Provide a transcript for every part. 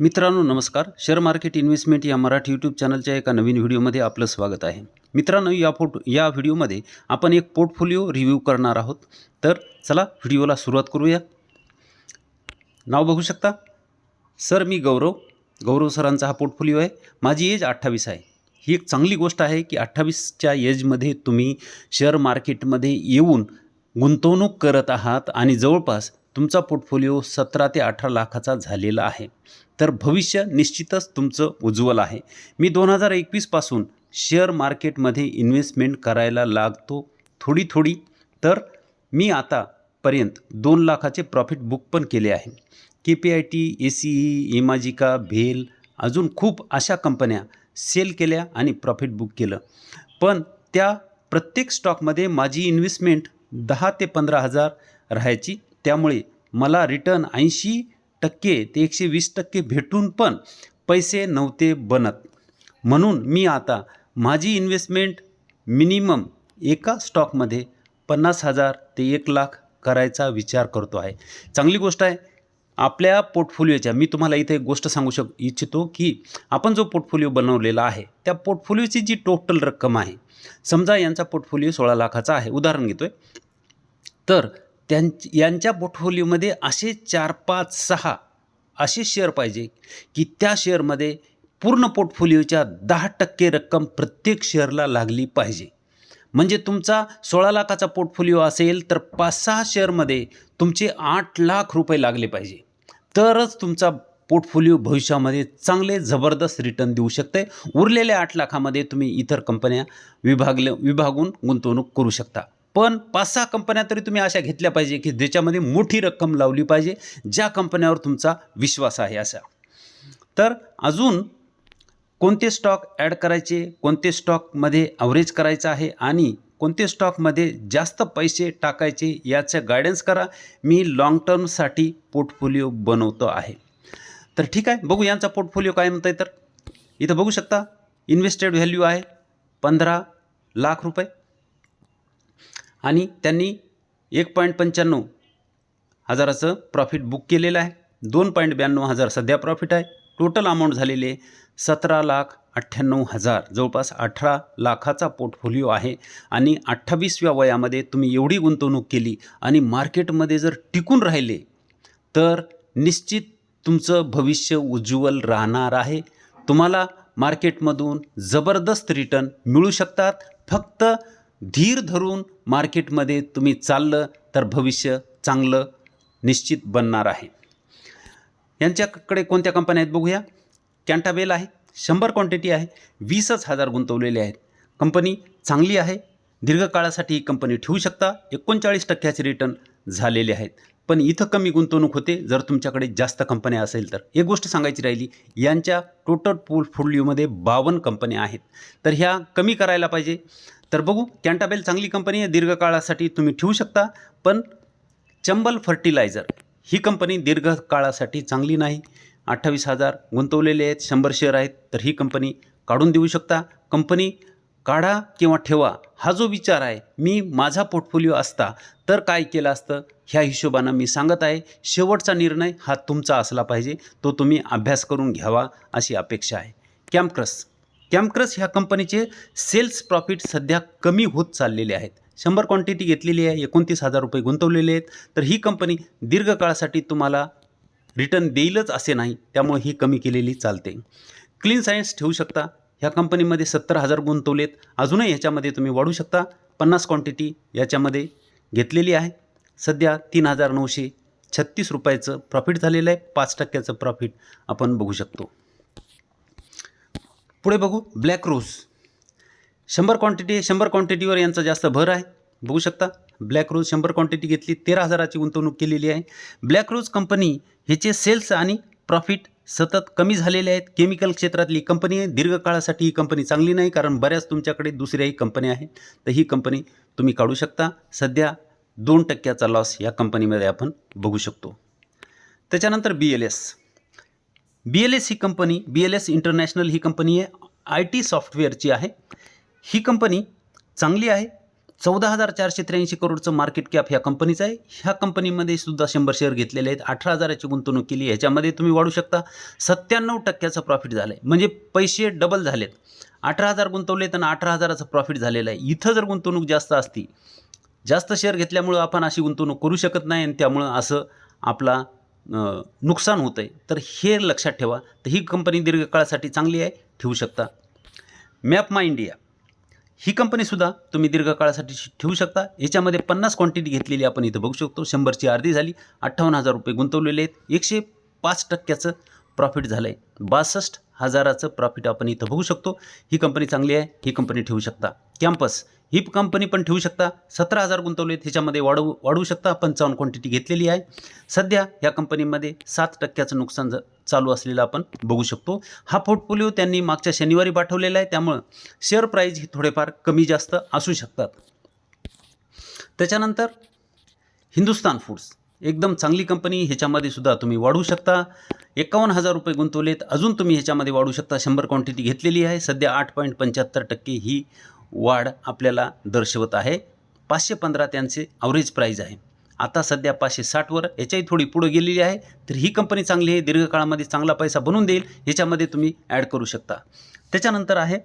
मित्रांनो नमस्कार. Share market investment या मराठी यूट्यूब चॅनलच्या एका नवीन व्हिडिओमध्ये आपलं स्वागत आहे. मित्रांनो या फोटो या व्हिडिओमध्ये आपण एक पोर्टफोलिओ रिव्ह्यू करणार आहोत. तर चला व्हिडिओला सुरुवात करूया. नाव बघू शकता? सर मी गौरव. गौरव सरांचा हा पोर्टफोलिओ आहे. माझी एज अठ्ठावीस आहे. ही एक चांगली गोष्ट आहे की अठ्ठावीसच्या एजमध्ये तुम्ही शेअर मार्केटमध्ये येऊन गुंतवणूक करत आहात आणि जवळपास तुमचा पोर्टफोलिओ सतरा ते अठरा लाखाचा झालेला आहे. तर भविष्य निश्चितच तुमचं उज्ज्वल आहे. मी दोन हजार एकवीसपासून शेअर मार्केटमध्ये इन्व्हेस्टमेंट करायला लागतो थोडी थोडी. तर मी आतापर्यंत दोन लाखाचे प्रॉफिट बुक पण केले आहे. K P I T A C E Imagicaa भेल अजून खूप अशा कंपन्या सेल केल्या आणि प्रॉफिट बुक केलं. पण त्या प्रत्येक स्टॉकमध्ये माझी इन्व्हेस्टमेंट दहा ते पंधरा हजार राहायची त्यामुळे मला रिटर्न ऐंशी टक्के ते एकशे वीस टक्के भेटून पण पैसे नव्हते बनत. म्हणून मी आता माझी इन्व्हेस्टमेंट मिनिमम एका स्टॉकमध्ये पन्नास हजार ते एक लाख करायचा विचार करतो आहे. चांगली गोष्ट आहे. आपल्या पोर्टफोलिओच्या मी तुम्हाला इथे एक गोष्ट सांगू शक इच्छितो की आपण जो पोर्टफोलिओ बनवलेला आहे त्या पोर्टफोलिओची जी टोटल रक्कम आहे समजा यांचा पोर्टफोलिओ सोळा लाखाचा आहे उदाहरण घेतो आहे तर त्यां यांच्या पोर्टफोलिओमध्ये असे चार पाच सहा असे शेअर पाहिजे की त्या शेअरमध्ये पूर्ण पोर्टफोलिओच्या दहा टक्के रक्कम प्रत्येक शेअरला लागली पाहिजे. म्हणजे तुमचा सोळा लाखाचा पोर्टफोलिओ असेल तर पाच सहा शेअरमध्ये तुमचे आठ लाख रुपये लागले पाहिजे. तरच तुमचा पोर्टफोलिओ भविष्यामध्ये चांगले जबरदस्त रिटर्न देऊ शकते. उरलेल्या आठ लाखामध्ये तुम्ही इतर कंपन्या विभागले विभागून गुंतवणूक करू शकता. पण पाच सहा कंपन्या तरी तुम्ही अशा घेतल्या पाहिजे की ज्याच्यामध्ये मोठी रक्कम लावली पाहिजे ज्या कंपन्यावर तुमचा विश्वास आहे असा. तर अजून कोणते स्टॉक ॲड करायचे कोणते स्टॉकमध्ये ॲव्हरेज करायचं आहे आणि कोणते स्टॉकमध्ये जास्त पैसे टाकायचे याचं गायडन्स करा. मी लाँग टर्मसाठी पोर्टफोलिओ बनवतो आहे. तर ठीक आहे बघू यांचा पोर्टफोलिओ काय म्हणतं आहे तर. इथं बघू शकता इन्व्हेस्टेड व्हॅल्यू आहे पंधरा लाख रुपये. आणि त्यांनी एक पॉईंट पंच्याण्णव हजाराचं प्रॉफिट बुक केलेलं आहे. दोन पॉईंट ब्याण्णव हजार सध्या प्रॉफिट आहे. टोटल अमाऊंट झालेले सतरा लाख अठ्ठ्याण्णव हजार. जवळपास अठरा लाखाचा पोर्टफोलिओ आहे. आणि अठ्ठावीसव्या वयामध्ये तुम्ही एवढी गुंतवणूक केली आणि मार्केटमध्ये जर टिकून राहिले तर निश्चित तुमचं भविष्य उज्ज्वल राहणार आहे. तुम्हाला मार्केटमधून जबरदस्त रिटर्न मिळू शकतात. फक्त धीर धरून मार्केटमध्ये तुम्ही चाललं तर भविष्य चांगलं निश्चित बनणार आहे. यांच्याकडे कोणत्या कंपन्या आहेत बघूया. कॅन्टाबेल आहे शंभर क्वांटिटी आहे वीसच हजार गुंतवलेले आहेत. कंपनी चांगली आहे दीर्घकाळासाठी ही कंपनी ठेवू शकता. एकोणचाळीस टक्क्याचे रिटर्न झालेले आहेत. पण इथं कमी गुंतवणूक होते. जर तुमच्याकडे जास्त कंपन्या असेल तर. एक गोष्ट सांगायची राहिली यांच्या टोटल पोर्टफोलिओमध्ये बावन्न कंपन्या आहेत. तर ह्या कमी करायला पाहिजे. तर बघू कॅन्टाबेल चांगली कंपनी आहे दीर्घकाळासाठी तुम्ही ठेवू शकता पण चंबल फर्टिलायझर ही कंपनी दीर्घकाळासाठी चांगली नाही. अठ्ठावीस हजार गुंतवलेले आहेत शंभर शेअर आहेत तर ही कंपनी काढून देऊ शकता. कंपनी काढा किंवा ठेवा हा जो विचार आहे मी माझा पोर्टफोलिओ असता तर काय केलं असतं ह्या हिशोबानं मी सांगत आहे शेवटचा निर्णय हा तुमचा असला पाहिजे तो तुम्ही अभ्यास करून घ्यावा अशी अपेक्षा आहे. कॅम्पक्रस कॅम्पक्रस ह्या कंपनीचे सेल्स प्रॉफिट सध्या कमी होत चाललेले आहेत. शंभर क्वांटिटी घेतलेली आहे एकोणतीस हजार रुपये गुंतवलेले आहेत. तर ही कंपनी दीर्घकाळासाठी तुम्हाला रिटर्न देईलच असे नाही त्यामुळे ही कमी केलेली चालते. क्लीन सायन्स ठेवू शकता. ह्या कंपनीमध्ये सत्तर हजार गुंतवलेत अजूनही ह्याच्यामध्ये तुम्ही वाढू शकता. पन्नास क्वांटिटी याच्यामध्ये घेतलेली आहे. सध्या तीन हजार नऊशे छत्तीस रुपयाचं प्रॉफिट झालेलं आहे. पाच टक्क्याचं प्रॉफिट आपण बघू शकतो. पुढे बघू. ब्लॅक रोज शंभर क्वांटिटी शंभर क्वांटिटीवर यांचा जास्त भर आहे. बघू शकता. ब्लॅक रोज शंभर क्वांटिटी घेतली तेरा हजाराची गुंतवणूक केलेली आहे. ब्लॅक रोज कंपनी ह्याचे सेल्स आणि प्रॉफिट सतत कमी झालेले आहेत. केमिकल क्षेत्रातली कंपनी आहे. दीर्घकाळासाठी ही कंपनी चांगली नाही कारण बऱ्याच तुमच्याकडे दुसऱ्याही कंपन्या आहेत. तर ही कंपनी तुम्ही काढू शकता. सध्या दोन टक्क्याचा लॉस या कंपनीमध्ये आपण बघू शकतो. त्याच्यानंतर B L S B L S ही company B L S international ही कंपनी आहे. आय टी सॉफ्टवेअरची आहे. ही कंपनी चांगली आहे. चौदा हजार चारशे त्र्याऐंशी करोडचं मार्केट कॅप ह्या कंपनीचं आहे. ह्या कंपनीमध्ये सुद्धा शंभर शेअर घेतलेले आहेत. अठरा हजाराची गुंतवणूक केली ह्याच्यामध्ये तुम्ही वाढू शकता. सत्त्याण्णव टक्क्याचं प्रॉफिट झालं आहे म्हणजे पैसे डबल झालेत. अठरा हजार गुंतवलेत आणि अठरा हजाराचं प्रॉफिट झालेलं आहे. इथं जर गुंतवणूक जास्त असती जास्त शेअर घेतल्यामुळं आपण अशी गुंतवणूक करू शकत नाही आणि त्यामुळं असं आपला नुकसान होतं आहे तर हे लक्षात ठेवा. तर ही कंपनी दीर्घकाळासाठी चांगली आहे ठेवू शकता. मॅप माय इंडिया ही कंपनीसुद्धा तुम्ही दीर्घकाळासाठी ठेवू शकता. याच्यामध्ये पन्नास क्वांटिटी घेतलेली आपण इथं बघू शकतो. शंभरची अर्धी झाली अठ्ठावन्न हजार रुपये गुंतवलेले आहेत. एकशे पाच टक्क्याचं प्रॉफिट झालं आहे बासष्ट हजाराचं प्रॉफिट आपण इथं बघू शकतो. ही कंपनी चांगली आहे ही कंपनी ठेवू शकता. कॅम्पस हिप कंपनी पण ठेवू शकता. सतरा हजार गुंतवले आहेत ह्याच्यामध्ये वाढवू वाढवू शकता. पंचावन्न क्वांटिटी घेतलेली आहे. सध्या या कंपनीमध्ये सात टक्क्याचं नुकसान चालू असलेलं आपण बघू शकतो. हा पोर्टफोलिओ त्यांनी मागच्या शनिवारी पाठवलेला आहे. त्यामुळं शेअर प्राईज ही थोडेफार कमी जास्त असू शकतात. त्याच्यानंतर हिंदुस्तान फूड्स एकदम चांगली कंपनी ह्याच्यामध्ये सुद्धा तुम्ही वाढवू शकता. एकावन्न हजार रुपये गुंतवलेत अजून तुम्ही ह्याच्यामध्ये वाढू शकता. शंभर क्वांटिटी घेतलेली आहे. सध्या आठ पॉईंट पंच्याहत्तर टक्के ही वाढ आपल्याला दर्शवत आहे. पाचशे पंधरा त्यांचे ॲव्हरेज प्राईज आहे. आता सध्या पाचशे साठवर याच्याही थोडी पुढे गेलेली आहे. तर ही कंपनी चांगली आहे दीर्घकाळामध्ये चांगला पैसा बनवून देईल याच्यामध्ये तुम्ही ॲड करू शकता. त्याच्यानंतर आहे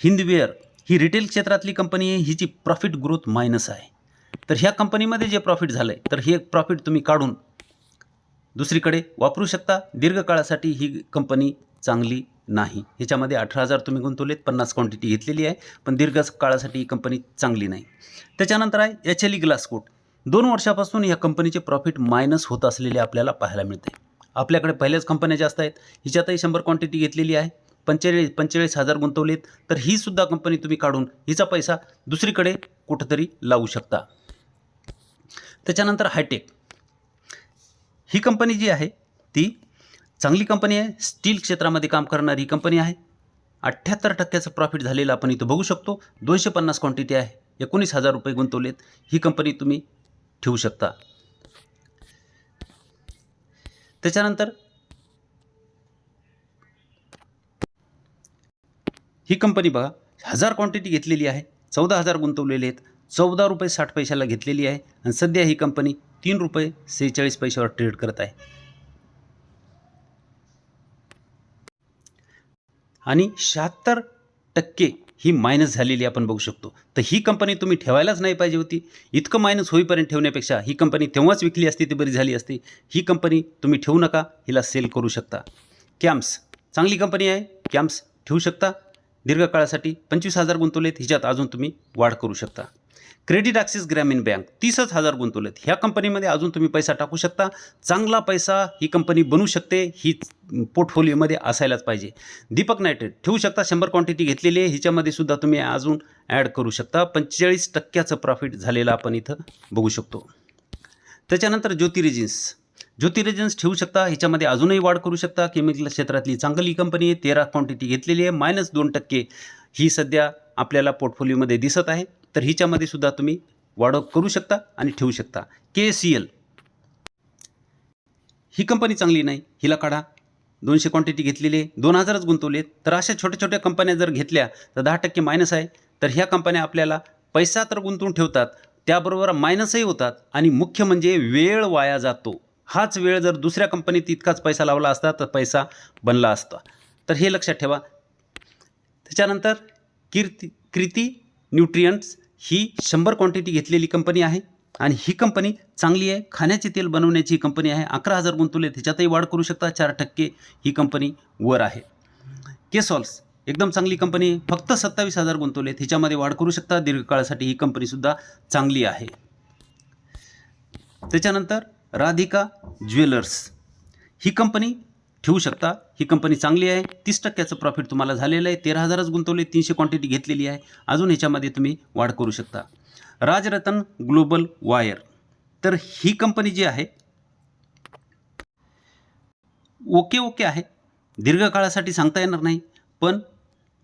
हिंदवेअर. ही रिटेल क्षेत्रातली कंपनी आहे हिची प्रॉफिट ग्रोथ मायनस आहे. तर ह्या कंपनीमध्ये जे प्रॉफिट झालं आहे तर हे प्रॉफिट तुम्ही काढून दुसरीकडे वापरू शकता. दीर्घकाळासाठी ही कंपनी चांगली नाही. ह्याच्यामध्ये अठरा हजार तुम्ही गुंतवलेत पन्नास क्वांटिटी घेतलेली आहे पण दीर्घ काळासाठी ही कंपनी चांगली नाही. त्याच्यानंतर आहे एच एल ई ग्लासकोट दोन वर्षापासून या कंपनीचे प्रॉफिट मायनस होत असलेले आपल्याला पाहायला मिळते आपल्याकडे पहिल्याच कंपन्या जास्त आहेत हिच्यातही शंभर क्वांटिटी घेतलेली आहे पंचेचाळीस पंचेचाळीस हजार गुंतवलेत तर ही सुद्धा कंपनी तुम्ही काढून हिचा पैसा दुसरीकडे कुठंतरी लावू शकता. त्याच्यानंतर हायटेक ही कंपनी जी आहे ती चांगली कंपनी आहे स्टील क्षेत्रामध्ये काम करणारी कंपनी आहे. अठ्ठ्याहत्तर टक्क्याचं प्रॉफिट झालेलं आपण इथं बघू शकतो. दोनशे पन्नास क्वांटिटी आहे. एकोणीस हजार रुपये गुंतवलेत. ही कंपनी तुम्ही ठेवू शकता. त्याच्यानंतर ही कंपनी बघा हजार क्वांटिटी घेतलेली आहे. चौदा हजार गुंतवलेले आहेत. चौदा रुपये साठ पैशाला घेतलेली आहे. आणि सध्या ही कंपनी तीन रुपये सेहेचाळीस पैशावर ट्रेड करत आहे. आणि शहात्तर टक्के ही मायनस झालेली आपण बघू शकतो. तर ही कंपनी तुम्ही ठेवायलाच नाही पाहिजे होती. इतकं मायनस होईपर्यंत ठेवण्यापेक्षा ही कंपनी तेव्हाच विकली असती ती बरी झाली असती. ही कंपनी तुम्ही ठेवू नका हिला सेल करू शकता. कॅम्प्स चांगली कंपनी आहे. कॅम्प्स ठेवू शकता. दीर्घकाळासाठी पंचवीस हजार गुंतवलेत. हिच्यात अजून तुम्ही वाढ करू शकता. क्रेडिट ॲक्सिस ग्रामीण बँक तीसच हजार गुंतवलेत. ह्या कंपनीमध्ये अजून तुम्ही पैसा टाकू शकता. चांगला पैसा ही कंपनी बनू शकते ही पोर्टफोलिओमध्ये असायलाच पाहिजे. दीपक नायट्रेट ठेवू शकता शंभर क्वांटिटी घेतलेली आहे हिच्यामध्ये सुद्धा तुम्ही अजून ॲड करू शकता. पंचेचाळीस टक्क्याचं प्रॉफिट झालेलं आपण इथं बघू शकतो. त्याच्यानंतर ज्योती रेजिन्स ज्योती ठेवू शकता ह्याच्यामध्ये अजूनही वाढ करू शकता. केमिकल क्षेत्रातली चांगली कंपनी आहे तेरा क्वांटिटी घेतलेली आहे मायनस दोन टक्के ही सध्या आपल्याला पोर्टफोलिओमध्ये दिसत आहे. तर हिच्यामध्ये सुद्धा तुम्ही वाढ करू शकता आणि ठेवू शकता. के सी एल ही कंपनी चांगली नाही हिला काढा. दोनशे क्वांटिटी घेतलेली आहे दोन हजारच गुंतवलेत तर अशा छोट्या छोट्या कंपन्या जर घेतल्या तर दहा टक्के मायनस आहे. तर ह्या कंपन्या आपल्याला पैसा तर गुंतवून ठेवतात त्याबरोबर मायनसही होतात आणि मुख्य म्हणजे वेळ वाया जातो. हाच वेळ जर दुसऱ्या कंपनीत इतकाच पैसा लावला असता तर पैसा बनला असता. तर हे लक्षात ठेवा. त्याच्यानंतर कीर्ती कृती न्यूट्रियंट्स ही शंभर क्वांटिटी घेतलेली कंपनी आहे आणि ही कंपनी चांगली आहे. खाण्याचे तेल बनवण्याची कंपनी आहे. अकरा हजार गुंतवले त्याच्यातही वाढ करू शकता. चार टक्के ही कंपनी वर आहे. केसॉल्स एकदम चांगली कंपनी फक्त सत्तावीस हजार गुंतवले त्याच्यामध्ये वाढ करू शकता. दीर्घकाळासाठी ही कंपनीसुद्धा चांगली आहे. त्याच्यानंतर राधिका ज्वेलर्स. ही कंपनी ठेवू शकता. ही कंपनी चांगली आहे. तीस टक्क्याचं प्रॉफिट तुम्हाला झालेलं आहे. तेरा हजारच गुंतवले तीनशे क्वांटिटी घेतलेली आहे. अजून ह्याच्यामध्ये तुम्ही वाढ करू शकता. Rajratan global wire. तर ही कंपनी जी आहे ओके ओके आहे. दीर्घकाळासाठी सांगता येणार नाही. पण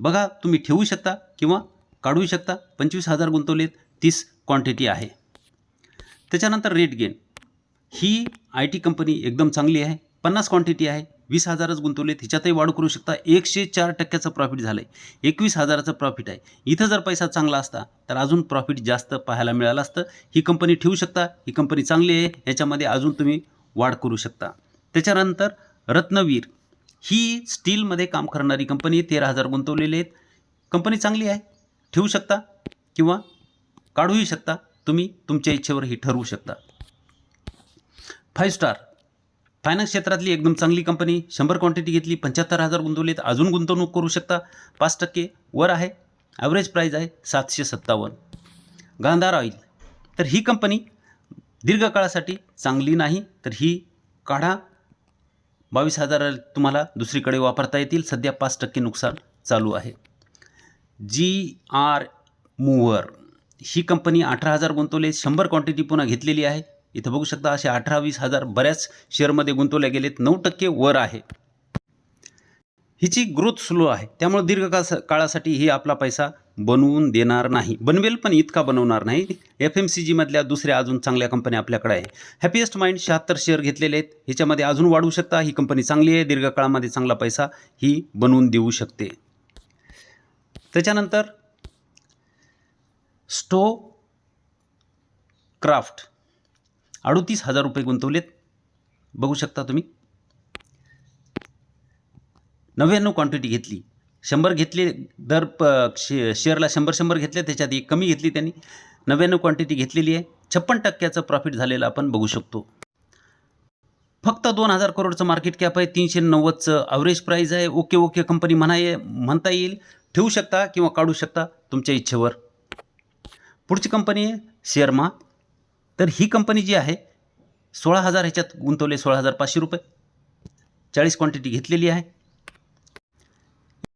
बघा तुम्ही ठेवू शकता किंवा काढू शकता. पंचवीस हजार गुंतवलेत तीस क्वांटिटी आहे. त्याच्यानंतर रेट गेन ही आय टी कंपनी एकदम चांगली आहे. पन्नास क्वांटिटी आहे. वीस हजारच गुंतवलेत. हिच्यातही वाढ करू शकता. एकशे चार टक्क्याचं प्रॉफिट झालं आहे एकवीस हजाराचं प्रॉफिट आहे. इथं जर पैसा चांगला असता तर अजून प्रॉफिट जास्त पाहायला मिळालं असतं. ही कंपनी ठेवू शकता. ही कंपनी चांगली आहे. याच्यामध्ये अजून तुम्ही वाढ करू शकता. त्याच्यानंतर रत्नवीर. ही स्टीलमध्ये काम करणारी कंपनी तेरा हजार गुंतवलेले आहेत. कंपनी चांगली आहे. ठेवू शकता किंवा काढूही शकता. तुम्ही तुमच्या इच्छेवर ही ठरवू शकता. फाईव्ह स्टार फायनान्स क्षेत्रातली एकदम चांगली कंपनी शंभर क्वांटिटी घेतली पंच्याहत्तर हजार गुंतवलेत अजून गुंतवणूक करू शकता. पाच टक्के वर आहे ॲव्हरेज प्राईज आहे सातशे सत्तावन्न. गांधार ऑइल तर ही कंपनी दीर्घकाळासाठी चांगली नाही तर ही काढा. बावीस हजार तुम्हाला दुसरीकडे वापरता येतील सध्या पाच टक्के नुकसान चालू आहे. जी आर मूवर ही कंपनी अठरा हजार गुंतवले शंभर क्वांटिटी पुन्हा घेतलेली आहे. इथं बघू शकता असे अठरा वीस हजार बऱ्याच शेअरमध्ये गुंतवले गेलेत. नऊ टक्के वर आहे. हिची ग्रोथ स्लो आहे. त्यामुळे दीर्घकाळ काळासाठी ही आपला पैसा बनवून देणार नाही. बनवेल पण इतका बनवणार नाही. एफ एम सी जीमधल्या दुसऱ्या अजून चांगल्या कंपन्या आपल्याकडे आहे. हॅपीएस्ट माइंड शहात्तर शेअर घेतलेले आहेत. ह्याच्यामध्ये अजून वाढू शकता. ही कंपनी चांगली आहे. दीर्घकाळामध्ये चांगला पैसा ही बनवून देऊ शकते. त्याच्यानंतर स्टो क्राफ्ट अडोतीस हजार रुपये गुंतवलेत. बघू शकता तुम्ही. नव्याण्णव क्वांटिटी घेतली. शंभर घेतले दर प शे शेअरला शंभर शंभर घेतले त्याच्यात एक कमी घेतली त्यांनी. नव्याण्णव क्वांटिटी घेतलेली आहे. छप्पन टक्क्याचं प्रॉफिट झालेलं आपण बघू शकतो. फक्त दोन हजार करोडचं मार्केट कॅप आहे. तीनशे नव्वदचं ॲव्हरेज प्राईज आहे. ओके ओके कंपनी म्हणाय म्हणता येईल. ठेवू शकता किंवा काढू शकता तुमच्या इच्छेवर. पुढची कंपनी आहे शेअरमा. तर ही कंपनी जी आहे सोळा हजार ह्याच्यात गुंतवले सोळा हजार पाचशे रुपये. चाळीस क्वांटिटी घेतलेली आहे.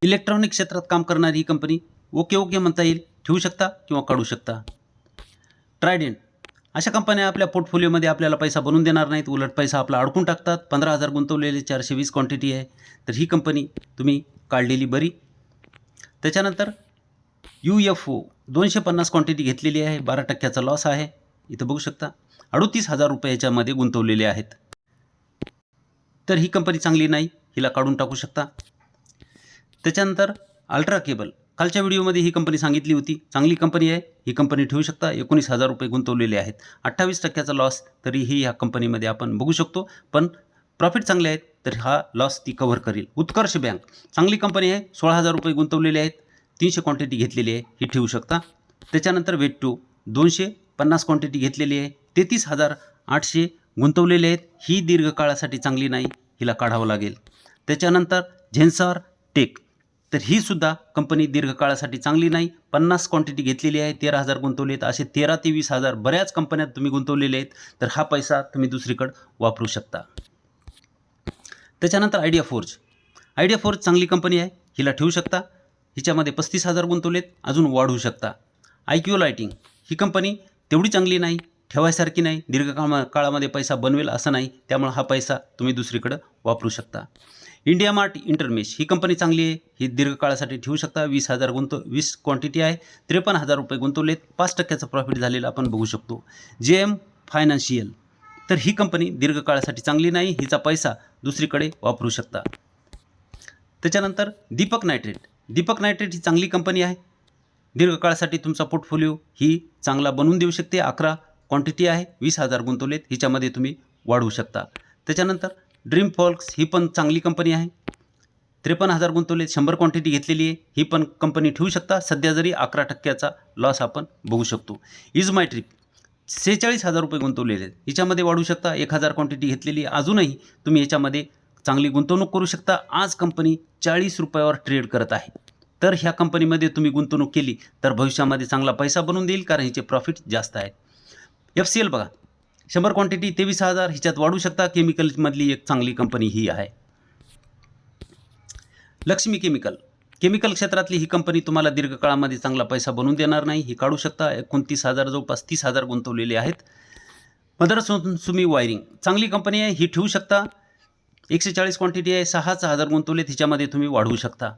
इलेक्ट्रॉनिक क्षेत्रात काम करणारी ही कंपनी ओके ओके म्हणता येईल ठेवू शकता किंवा काढू शकता. ट्रायडेंट अशा कंपन्या आपल्या पोर्टफोलिओमध्ये आपल्याला पैसा बनवून देणार नाहीत. उलट पैसा आपला अडकून टाकतात. पंधरा हजार गुंतवलेले चारशे वीस क्वांटिटी आहे. तर ही कंपनी तुम्ही काढलेली बरी. त्याच्यानंतर यू एफ ओ दोनशे पन्नास क्वांटिटी घेतलेली आहे. बारा टक्क्याचा लॉस आहे. इथं बघू शकता. अडोतीस हजार रुपये याच्यामध्ये गुंतवलेले आहेत. तर ही कंपनी चांगली नाही हिला काढून टाकू शकता. त्याच्यानंतर अल्ट्रा केबल कालच्या व्हिडिओमध्ये ही कंपनी सांगितली होती. चांगली कंपनी आहे ही कंपनी ठेवू शकता. एकोणीस हजार रुपये गुंतवलेले आहेत. अठ्ठावीस टक्क्याचा लॉस तरीही ह्या कंपनीमध्ये आपण बघू शकतो. पण प्रॉफिट चांगले आहेत तर हा लॉस ती कव्हर करेल. उत्कर्ष बँक चांगली कंपनी आहे सोळा हजार रुपये गुंतवलेले आहेत. तीनशे क्वांटिटी घेतलेली आहे ही ठेवू शकता. त्याच्यानंतर वेट टू दोनशे पन्नास क्वांटिटी घेतलेली आहे. तेहतीस हजार आठशे गुंतवलेले आहेत. ही दीर्घकाळासाठी चांगली नाही. हिला काढावं लागेल. त्याच्यानंतर झेन्सॉर टेक. तर ही सुद्धा कंपनी दीर्घकाळासाठी चांगली नाही. पन्नास क्वांटिटी घेतलेली आहे. तेरा हजार गुंतवले आहेत. असे तेरा ते वीस हजार बऱ्याच कंपन्यात तुम्ही गुंतवलेले आहेत. तर हा पैसा तुम्ही दुसरीकडं वापरू शकता. त्याच्यानंतर आयडिया फोर्ज. आयडिया फोर्ज चांगली कंपनी आहे. हिला ठेवू शकता. हिच्यामध्ये पस्तीस हजार गुंतवलेत अजून वाढवू शकता. आय क्यू लायटिंग ही कंपनी तेवढी चांगली नाही ठेवायसारखी नाही दीर्घकाळ काळामध्ये पैसा बनवेल असं नाही त्यामुळे हा पैसा तुम्ही दुसरीकडं वापरू शकता. इंडिया मार्ट इंटरमेश ही कंपनी चांगली आहे ही दीर्घकाळासाठी ठेवू शकता वीस हजार गुंतव वीस क्वांटिटी आहे त्रेपन्न हजार रुपये गुंतवलेत पाच टक्क्याचं प्रॉफिट झालेलं आपण बघू शकतो. जे एम फायनान्शियल तर ही कंपनी दीर्घकाळासाठी चांगली नाही हिचा पैसा दुसरीकडे वापरू शकता. त्याच्यानंतर दीपक नायट्रेट दीपक नायट्रेट ही चांगली कंपनी आहे दीर्घकाळासाठी तुमचा पोर्टफोलिओ ही चांगला बनवून देऊ शकते. अकरा क्वांटिटी आहे वीस हजार गुंतवलेत. हिच्यामध्ये तुम्ही वाढवू शकता. त्याच्यानंतर ड्रीम फॉल्क्स ही पण चांगली कंपनी आहे. त्रेपन्न हजार गुंतवलेत शंभर क्वांटिटी घेतलेली आहे. ही पण कंपनी ठेवू शकता. सध्या जरी अकरा टक्क्याचा लॉस आपण बघू शकतो. इज माय ट्रिप सेहेचाळीस हजार रुपये गुंतवलेले आहेत. हिच्यामध्ये वाढू शकता. एक हजार क्वांटिटी घेतलेली आहे. अजूनही तुम्ही याच्यामध्ये चांगली गुंतवणूक करू शकता. आज कंपनी चाळीस रुपयावर ट्रेड करत आहे. तर ह्या कंपनीमध्ये तुम्ही गुंतवणूक केली तर भविष्यामध्ये चांगला पैसा बनवून देईल कारण हिचे प्रॉफिट जास्त आहे एफ सी एल बघा. शंभर क्वांटिटी तेवीस हजार हिच्यात वाढू शकता. केमिकलमधली एक चांगली कंपनी ही आहे. लक्ष्मी केमिकल केमिकल क्षेत्रातली ही कंपनी तुम्हाला दीर्घकाळामध्ये चांगला पैसा बनवून देणार नाही. ही काढू शकता. एकोणतीस हजार जवळपास तीस हजार गुंतवलेले आहेत. Mother Sumi wiring. चांगली कंपनी आहे. ही ठेवू शकता. एकशे चाळीस क्वांटिटी आहे. सहाच हजार गुंतवले हिच्यामध्ये तुम्ही वाढवू शकता.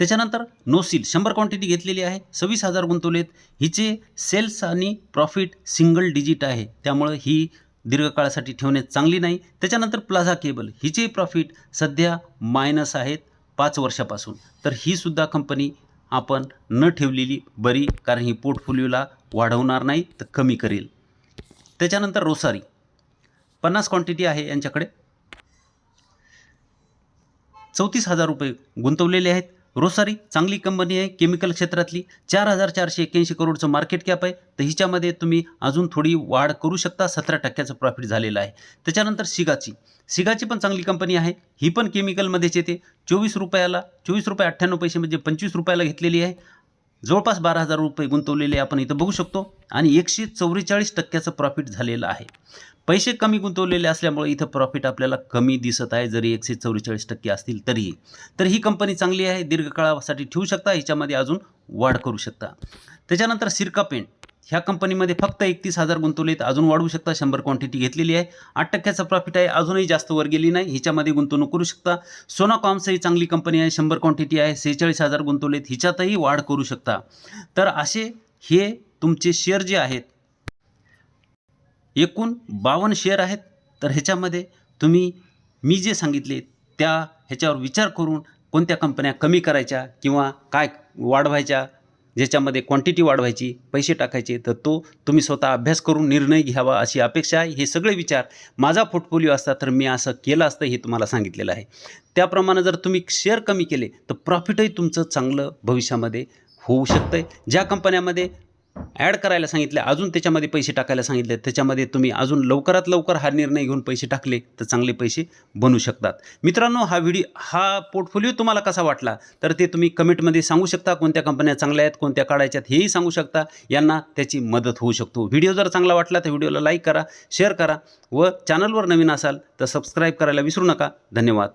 त्याच्यानंतर नोसील शंभर क्वांटिटी घेतलेली आहे सव्वीस हजार गुंतवलेत. हिचे सेल्स आणि प्रॉफिट सिंगल डिजिट आहे. त्यामुळं ही दीर्घकाळासाठी ठेवणे चांगली नाही. त्याच्यानंतर प्लाझा केबल हिचे प्रॉफिट सध्या मायनस आहेत पाच वर्षापासून. तर ही सुद्धा कंपनी आपण न ठेवलेली बरी कारण ही पोर्टफोलिओला वाढवणार नाही तर कमी करेल. त्याच्यानंतर रोसारी पन्नास क्वांटिटी आहे यांच्याकडे. चौतीस हजार रुपये गुंतवलेले आहेत. रोसारी चांगली कंपनी आहे केमिकल क्षेत्रातली. चार हजार चारशे एक्क्याऐंशी करोडचं मार्केट कॅप आहे. तर हिच्यामध्ये तुम्ही अजून थोडी वाढ करू शकता. सतरा टक्क्याचं प्रॉफिट झालेलं आहे. त्याच्यानंतर सिगाची. सिगाची पण चांगली कंपनी आहे. ही पण केमिकलमध्येच येते. चोवीस रुपयाला चोवीस रुपये अठ्ठ्याण्णव पैसे म्हणजे पंचवीस रुपयाला घेतलेली आहे. जवळपास बारा हजार रुपये गुंतवलेले आपण इथं बघू शकतो. आणि एकशे चौवेचाळीस टक्क्याचं प्रॉफिट झालेलं आहे. पैसे कमी गुंतवलेले असल्यामुळे इथं प्रॉफिट आपल्याला कमी दिसत आहे. जरी एकशे चौवेचाळीस टक्के असतील तरीही तर ही कंपनी चांगली आहे. दीर्घकाळासाठी ठेवू शकता. हिच्यामध्ये अजून वाढ करू शकता. त्याच्यानंतर सिरका पेंट. ह्या कंपनीमध्ये फक्त एकतीस हजार गुंतवलेत अजून वाढवू शकता शंभर क्वांटिटी घेतलेली आहे. आठ टक्क्याचं प्रॉफिट आहे अजूनही जास्त वर गेली नाही. हिच्यामध्ये गुंतवणूक करू शकता. सोना कॉम्स ही चांगली कंपनी आहे शंभर क्वांटिटी आहे सेहेचाळीस हजार गुंतवलेत हिच्यातही वाढ करू शकता. तर असे हे तुमचे शेअर जे आहेत एकूण बावन्न शेअर आहेत. तर ह्याच्यामध्ये तुम्ही मी जे सांगितले त्या ह्याच्यावर विचार करून कोणत्या कंपन्या कमी करायच्या किंवा काय वाढवायच्या ज्याच्यामध्ये क्वांटिटी वाढवायची पैसे टाकायचे तर तो तुम्ही स्वतः अभ्यास करून निर्णय घ्यावा अशी अपेक्षा आहे. हे सगळे विचार माझा पोर्टफोलिओ असता तर मी असं केलं असतं हे तुम्हाला सांगितलेलं आहे. त्याप्रमाणे जर तुम्ही शेअर कमी केले तर प्रॉफिटही तुमचं चांगलं भविष्यामध्ये होऊ शकतं आहे ज्या कंपन्यामध्ये ॲड करायला सांगितले अजून त्याच्यामध्ये पैसे टाकायला सांगितले त्याच्यामध्ये तुम्ही अजून लवकरात लवकर हा निर्णय घेऊन पैसे टाकले तर चांगले पैसे बनू शकतात. मित्रांनो हा व्हिडिओ हा पोर्टफोलिओ तुम्हाला कसा वाटला तर ते तुम्ही कमेंटमध्ये सांगू शकता. कोणत्या कंपन्या चांगल्या आहेत कोणत्या काढायच्यात हेही सांगू शकता. यांना त्याची मदत होऊ शकतो. व्हिडिओ जर चांगला वाटला तर व्हिडिओला लाईक करा शेअर करा व चॅनलवर नवीन असाल तर सबस्क्राईब करायला विसरू नका. धन्यवाद.